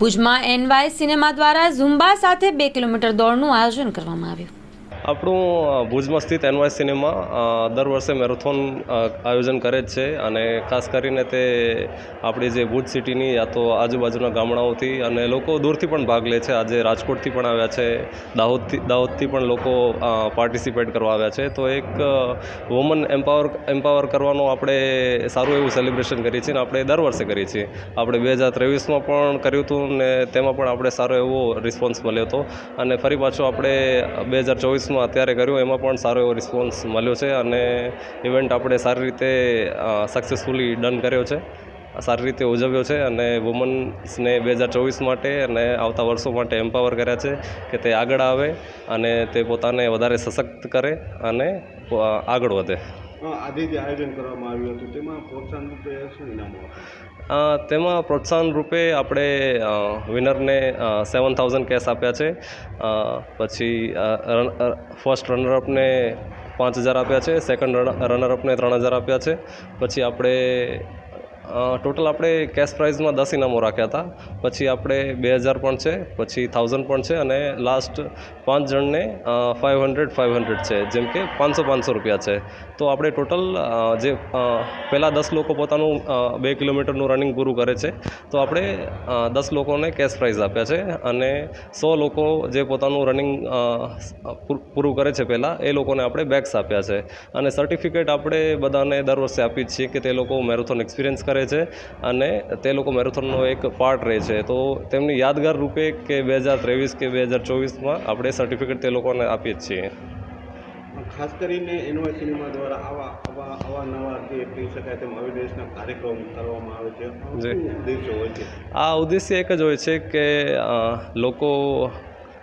ભુજમાં NY cinema દ્વારા ઝુંબા સાથે બે કિલોમીટર દોડનું આયોજન કરવામાં આવ્યું. આપણું ભુજમાં સ્થિત એનવાય સિનેમા દર વર્ષે મેરેથોન આયોજન કરે જ છે અને ખાસ કરીને તે આપણી જે ભુજ સિટીની યા તો આજુબાજુના ગામડાઓથી અને લોકો દૂરથી પણ ભાગ લે છે. આજે રાજકોટથી પણ આવ્યા છે. દાહોદથી દાહોદથી પણ લોકો પાર્ટિસિપેટ કરવા આવ્યા છે. તો એક વુમન એમ્પાવર એમ્પાવર કરવાનું આપણે સારું એવું સેલિબ્રેશન કરીએ છીએ અને આપણે દર વર્ષે કરીએ છીએ. આપણે બે હજાર ત્રેવીસમાં પણ કર્યું હતું ને તેમાં પણ આપણે સારો એવો રિસ્પોન્સ મળ્યો હતો. અને ફરી પાછો આપણે બે હજાર ચોવીસમાં અત્યારે કર્યું, એમાં પણ સારો એવો રિસ્પોન્સ મળ્યો છે અને ઇવેન્ટ આપણે સારી રીતે સક્સેસફુલી ડન કર્યો છે. સારી રીતે ઉજવ્યો છે અને વુમન્સને બે હજાર ચોવીસ માટે અને આવતા વર્ષો માટે એમ્પાવર કર્યા છે કે તે આગળ આવે અને તે પોતાને વધારે સશક્ત કરે અને આગળ વધે. આજે જે આયોજન કરવામાં આવ્યું હતું, તેમાં પ્રોત્સાહન રૂપે શું ઇનામો તેમાં પ્રોત્સાહન રૂપે આપણે વિનરને સેવન થાઉઝન્ડ કેશ આપ્યા છે. પછી ફર્સ્ટ રનરઅપને પાંચ હજાર આપ્યા છે. સેકન્ડ રનરઅપને ત્રણ હજાર આપ્યા છે. પછી આપણે ટોટલ આપણે કેશ પ્રાઇઝમાં દસ ઇનામો રાખ્યા હતા. પછી આપણે બે હજાર પણ છે, પછી થાઉઝન્ડ પણ છે અને લાસ્ટ પાંચ જણને ફાઇવ હંડ્રેડ ફાઇવ હંડ્રેડ છે. જેમ કે પાંચસો પાંચસો રૂપિયા છે. તો આપણે ટોટલ જે પહેલાં દસ લોકો પોતાનું બે કિલોમીટરનું રનિંગ પૂરું કરે છે. તો આપણે દસ લોકોને કેશ પ્રાઇઝ આપ્યા છે અને સો લોકો જે પોતાનું રનિંગ પૂરું કરે છે પહેલાં, એ લોકોને આપણે બેગ્સ આપ્યા છે. અને સર્ટિફિકેટ આપણે બધાને દર વર્ષે આપીએ છીએ કે તે લોકો મેરેથોન એક્સપિરિયન્સ કરે છે અને તે લોકો મેરેથોનનો એક પાર્ટ રહે છે. તો તેમની યાદગાર રૂપે કે બે હજાર ત્રેવીસ કે બે હજાર ચોવીસમાં આપણે સર્ટિફિકેટ તે લોકોને આપીએ જ છીએ. ખાસ કરીને એનવાય સિનેમા દ્વારા આવા આવા નવા જે કહી શકાય તેમ અવેરનેસના કાર્યક્રમ કરવામાં આવે છે. આ ઉદ્દેશ્ય એક જ હોય છે કે લોકો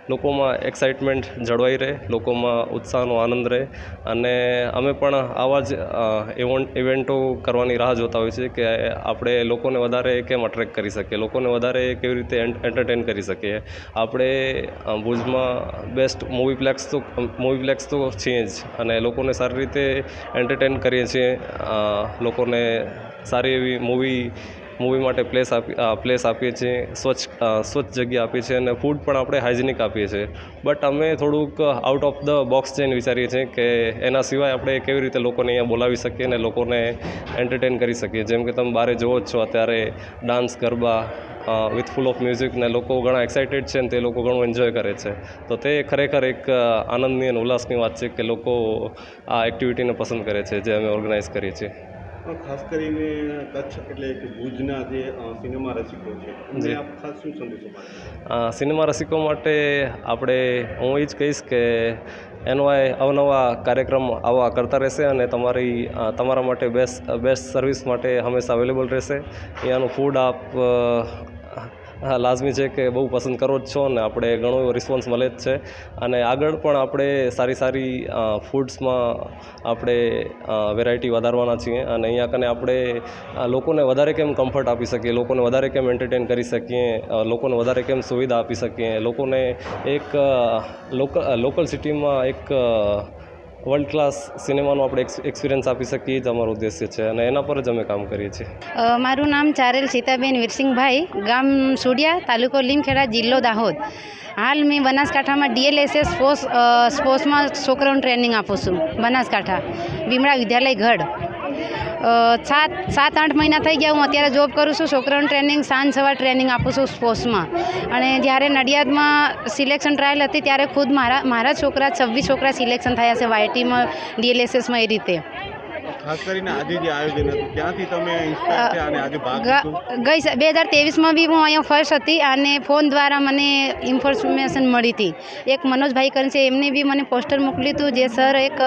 લોકોમાં એક્સાઇટમેન્ટ જળવાઈ રહે, લોકોમાં ઉત્સાહનો આનંદ રહે અને અમે પણ આવા જ ઇવેન્ટો કરવાની રાહ જોતા હોય છે કે આપણે લોકોને વધારે કેમ અટ્રેક્ટ કરી શકીએ? લોકોને વધારે કેવી રીતે એન્ટરટેન કરી શકીએ? આપણે ભુજમાં બેસ્ટ મૂવી પ્લેક્સ તો મૂવી પ્લેક્સ તો છીએ જ અને લોકોને સારી રીતે એન્ટરટેન કરીએ છીએ. લોકોને સારી એવી મૂવી મૂવી માટે પ્લેસ આપી પ્લેસ આપીએ છીએ, સ્વચ્છ સ્વચ્છ જગ્યા આપીએ છીએ અને ફૂડ પણ આપણે હાઇજેનિક આપીએ છીએ. બટ અમે થોડુંક આઉટ ઓફ ધ બોક્સ જઈને વિચારીએ છીએ કે એના સિવાય આપણે કેવી રીતે લોકોને અહીંયા બોલાવી શકીએ અને લોકોને એન્ટરટેન કરી શકીએ. જેમ કે તમે બારે જુઓ જ છો અત્યારે dance Garba with full of music ને લોકો ઘણા એક્સાઇટેડ છે ને તે લોકો ઘણું એન્જોય કરે છે. તો તે ખરેખર એક આનંદની અને ઉલ્લાસની વાત છે કે લોકો આ એક્ટિવિટીને પસંદ કરે છે જે અમે ઓર્ગેનાઇઝ કરીએ છીએ. ખાસ કરીને કચ્છ એટલે કે ભુજના જે સિનેમા રસિકો છે જે. આપ ખાસ શું સંદેશો સિનેમા રસિકો માટે આપણે હું એ જ કહીશ કે એનવાય અવનવા કાર્યક્રમ આવા કરતા રહેશે અને તમારી તમારા માટે બેસ્ટ બેસ્ટ સર્વિસ માટે હંમેશા અવેલેબલ રહેશે. અહીંયાનું ફૂડ આપ હા, લાઝમી છે કે બહુ પસંદ કરો જ છો અને આપણે ઘણો એવો રિસ્પોન્સ મળે જ છે. અને આગળ પણ આપણે સારી સારી ફૂડ્સમાં આપણે વેરાયટી વધારવાના છીએ અને અહીંયા કને આપણે લોકોને વધારે કેમ કમ્ફર્ટ આપી શકીએ, લોકોને વધારે કેમ એન્ટરટેન કરી શકીએ લોકોને વધારે કેમ સુવિધા આપી શકીએ, લોકોને એક લોકલ લોકલ સિટીમાં એક વર્લ્ડ ક્લાસ સિનેમાનો આપણે એક્સપિરિયન્સ આપી શકીએ જ અમારો ઉદ્દેશ્ય છે અને એના પર જ અમે કામ કરીએ છીએ. મારું નામ ચારેલ સીતાબેન વીરસિંહભાઈ, ગામ સુડિયા, તાલુકો લીમખેડા, જિલ્લો દાહોદ. હાલ મેં બનાસકાંઠામાં ડીએલએસએસ સ્પોર્ટ્સ સ્પોર્ટ્સમાં છોકરાઓને ટ્રેનિંગ આપું છું. બનાસકાંઠા વિમળા વિદ્યાલય ગઢ. સાત સાત, આઠ મહિના થઈ ગયા હું અત્યારે જોબ કરું છું. છોકરાઓને ટ્રેનિંગ સાંજ સવાર ટ્રેનિંગ આપું છું સ્પોર્ટ્સમાં અને જ્યારે નડિયાદમાં સિલેક્શન ટ્રાયલ હતી ત્યારે ખુદ મારા મારા છોકરા, છવ્વીસ છોકરા સિલેક્શન થયા છે વાયટીમાં ડીએલએસએસમાં એ રીતે. ખાસ કરીને આજે જે આયોજન હતું ત્યાંથી તમે ઇન્સ્પાયર અને આજે ભાગ ગઈ બે હજાર તેવીસમાં બી હું અહીંયા ફર્સ્ટ હતી અને ફોન દ્વારા મને ઇન્ફોર્મેશન મળી હતી. એક મનોજભાઈ કરીને છે એમને બી મને પોસ્ટર મોકલ્યું હતું જે સર એક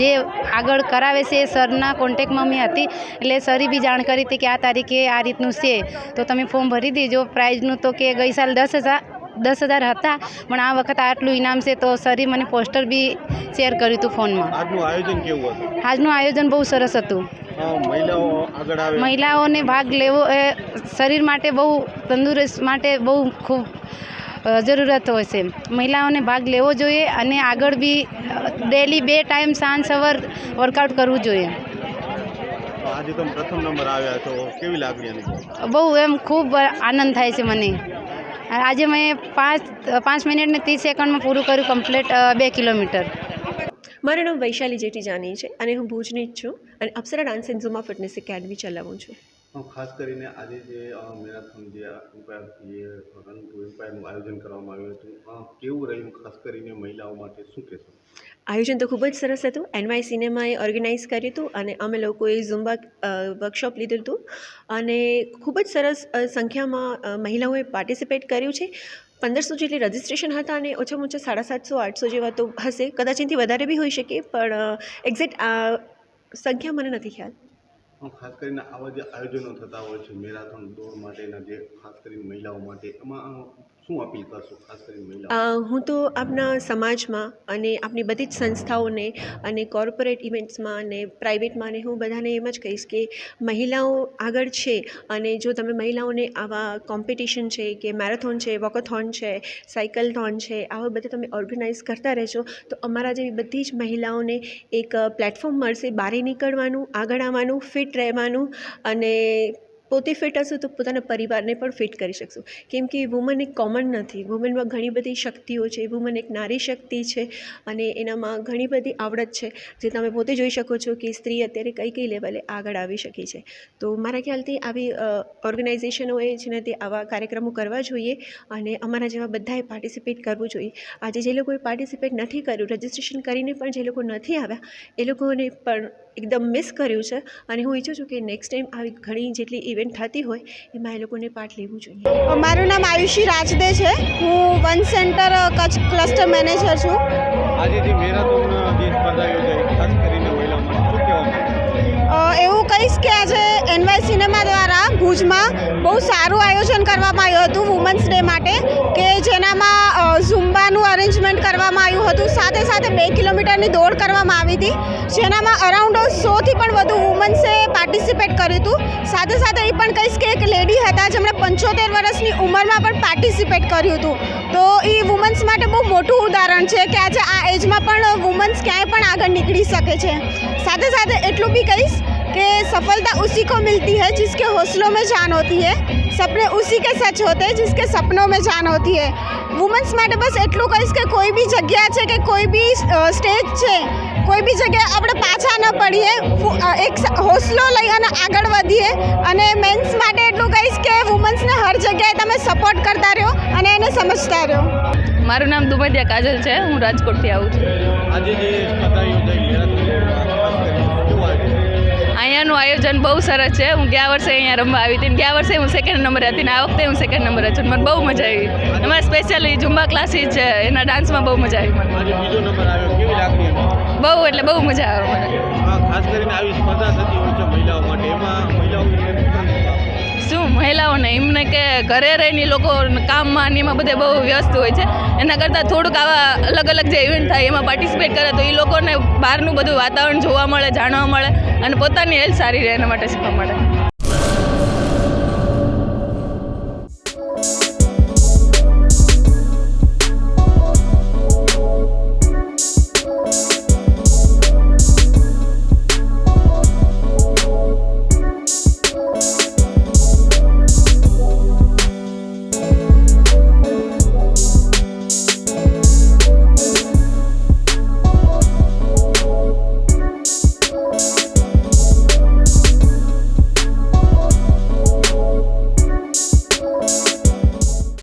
જે આગળ કરાવે છે એ સરના કોન્ટેક્ટમાં મેં હતી. એટલે સરી બી જાણ કરી હતી કે આ તારીખે આ રીતનું છે. તો તમે ફોર્મ ભરી દેજો. પ્રાઇઝનું તો કે ગઈ સાલ દસ હજાર દસ હજાર હતા પણ આ વખત આટલું ઇનામ છે તો સરે મને પોસ્ટર બી શેર કર્યું હતું ફોનમાં. આજનું આયોજન કેવું હતું? આજનું આયોજન બહુ સરસ હતું. મહિલાઓને ભાગ લેવો એ શરીર માટે બહુ તંદુરસ્ત માટે બહુ ખૂબ જરૂરત હોય છે. મહિલાઓને ભાગ લેવો જોઈએ અને આગળ બી ડેલી બે ટાઈમ સાંજ સવાર વર્કઆઉટ કરવું જોઈએ. આજે તમે પ્રથમ નંબર આવ્યા છો. કેવી લાગણી બહુ એમ ખૂબ આનંદ થાય છે મને. આજે મેં પાંચ પાંચ મિનિટ ને ત્રીસ સેકન્ડમાં પૂરું કર્યું કમ્પ્લીટ બે કિલોમીટર. મારું નામ વૈશાલી જેટી જાની છે અને હું ભુજની જ છું અને Apsara dance and Zumba fitness academy ચલાવું છું. ખાસ કરીને આજે જે મેરાથોન જે એમ્પાયર રન ટુ એમ્પાયરનું આયોજન કરવામાં આવ્યું હતું. કેવું રહ્યું? ખાસ કરીને મહિલાઓ માટે શું કહેશો? આયોજન તો ખૂબ જ સરસ હતું. એનવાય સિનેમાએ ઓર્ગેનાઇઝ કર્યું હતું અને અમે લોકોએ ઝુમ્બા વર્કશોપ લીધું હતું. અને ખૂબ જ સરસ સંખ્યામાં મહિલાઓએ પાર્ટિસિપેટ કર્યું છે. પંદરસો જેટલી રજિસ્ટ્રેશન હતા અને ઓછામાં ઓછા સાડા સાતસો, આઠસો જેવા તો હશે. કદાચ એનાથી વધારે બી હોઈ શકે, પણ એક્ઝેક્ટ સંખ્યા મને નથી ખ્યાલ. ખાસ કરીને આવા જે આયોજનો થતા હોય છે, મેરાથોન દોડ માટેના જે ખાસ કરીને મહિલાઓ માટે, એમાં શું અપીલ કરશો, ખાસ કરીને હું તો આપણા સમાજમાં અને આપણી બધી જ સંસ્થાઓને અને કોર્પોરેટ ઇવેન્ટ્સમાં અને પ્રાઇવેટમાં અને હું બધાને એમ જ કહીશ કે મહિલાઓ આગળ છે અને જો તમે મહિલાઓને આવા કોમ્પિટિશન છે કે મેરેથોન છે, વોકોથોન છે, સાયકલથોન છે, આવા બધા તમે ઓર્ગેનાઇઝ કરતા રહેશો તો અમારા જેવી બધી જ મહિલાઓને એક પ્લેટફોર્મ મળશે બહાર નીકળવાનું, આગળ આવવાનું, ફિટ રહેવાનું અને પોતે ફિટ હશું તો પોતાના પરિવારને પણ ફિટ કરી શકશું. કેમ કે વુમન એક કોમન નથી. વુમનમાં ઘણી બધી શક્તિઓ છે. વુમન એક નારી શક્તિ છે અને એનામાં ઘણી બધી આવડત છે. જે તમે પોતે જોઈ શકો છો કે સ્ત્રી અત્યારે કઈ કઈ લેવલે આગળ આવી શકી છે. તો મારા ખ્યાલથી આવી ઓર્ગેનાઇઝેશનોએ છે ને તે આવા કાર્યક્રમો કરવા જોઈએ અને અમારા જેવા બધાએ પાર્ટિસિપેટ કરવું જોઈએ. આજે જે લોકોએ પાર્ટિસિપેટ નથી કર્યું રજિસ્ટ્રેશન કરીને પણ જે લોકો નથી આવ્યા, એ લોકોને પણ એકદમ મિસ કર્યું છે. અને હું ઈચ્છું છું કે નેક્સ્ટ ટાઈમ આવી ઘણી જેટલી ઇવેન્ટ થતી હોય એમાં એ લોકોને પાર્ટ લેવું જોઈએ. મારું નામ આયુષી રાજદે છે. હું one centre Kutch cluster manager છું. આજે જે મેરાથોન જે સ્પર્ધા યોજાઈ ખાસ કરીને મહિલાઓ માટે શું કહેવા એવું કહીશ કે આજે એનવાય સિનેમા દ્વારા ભુજમાં બહુ સારું આયોજન કરવામાં આવ્યું હતું વુમન્સ ડે માટે કે જેનામાં અરેન્જમેન્ટ કરવામાં આવ્યું હતું. સાથે સાથે બે કિલોમીટરની દોડ કરવામાં આવી હતી. જેનામાં અરાઉન્ડ સોથી પણ વધુ વુમન્સે પાર્ટિસિપેટ કર્યું હતું. સાથે સાથે એ પણ કહીશ કે એક લેડી હતા જેમણે પંચોતેર વર્ષની ઉંમરમાં પણ પાર્ટિસિપેટ કર્યું હતું. તો એ વુમન્સ માટે બહુ મોટું ઉદાહરણ છે કે આજે આ એજમાં પણ વુમન્સ ક્યાંય પણ આગળ નીકળી શકે છે. સાથે સાથે એટલું બી કહીશ कि सफलता उसी को मिलती है जिसके हौसलों में जान होती है सपने उसी के सच होते हैं जिसके सपनों में जान होती है વુમન્સ માટે બસ એટલું કહીશ કે કોઈ બી જગ્યા છે કે કોઈ બી સ્ટેજ છે કોઈ બી જગ્યાએ આપણે પાછા ન પડીએ ફુ- અ, એક સ- હોસલો લઈ અને આગળ વધીએ અને મેન્સ માટે એટલું કહીશ કે વુમન્સને હર જગ્યાએ તમે સપોર્ટ કરતા રહો અને એને સમજતા રહો મારું નામ દુબૈદિયા કાજલ છે હું રાજકોટથી આવું છું આજે જે સ્પર્ધા યોજાઈ અહીંયાનું આયોજન બહુ સરસ છે. હું ગયા વર્ષે અહીંયા રમવા આવી હતી ગયા વર્ષે હું સેકન્ડ નંબર હતી ને આ વખતે હું સેકન્ડ નંબર છું મને બહુ મજા આવી. એમાં સ્પેશિયલી ઝુમ્બા ક્લાસીસ છે એના ડાન્સમાં બહુ મજા આવી મને. હતી બહુ એટલે બહુ મજા આવે મને. ખાસ કરીને આવી સ્પર્ધા થતી હોય છે મહિલાઓ. મહિલાઓને કે ઘરે રહીને લોકો કામમાં ને એમાં બધે બહુ વ્યસ્ત હોય છે. એના કરતાં થોડુંક આવા અલગ અલગ જે ઇવેન્ટ થાય એમાં પાર્ટિસિપેટ કરે તો એ લોકોને બહારનું બધું વાતાવરણ જોવા મળે, જાણવા મળે અને પોતાની હેલ્થ સારી રહે એના માટે શીખવા મળે.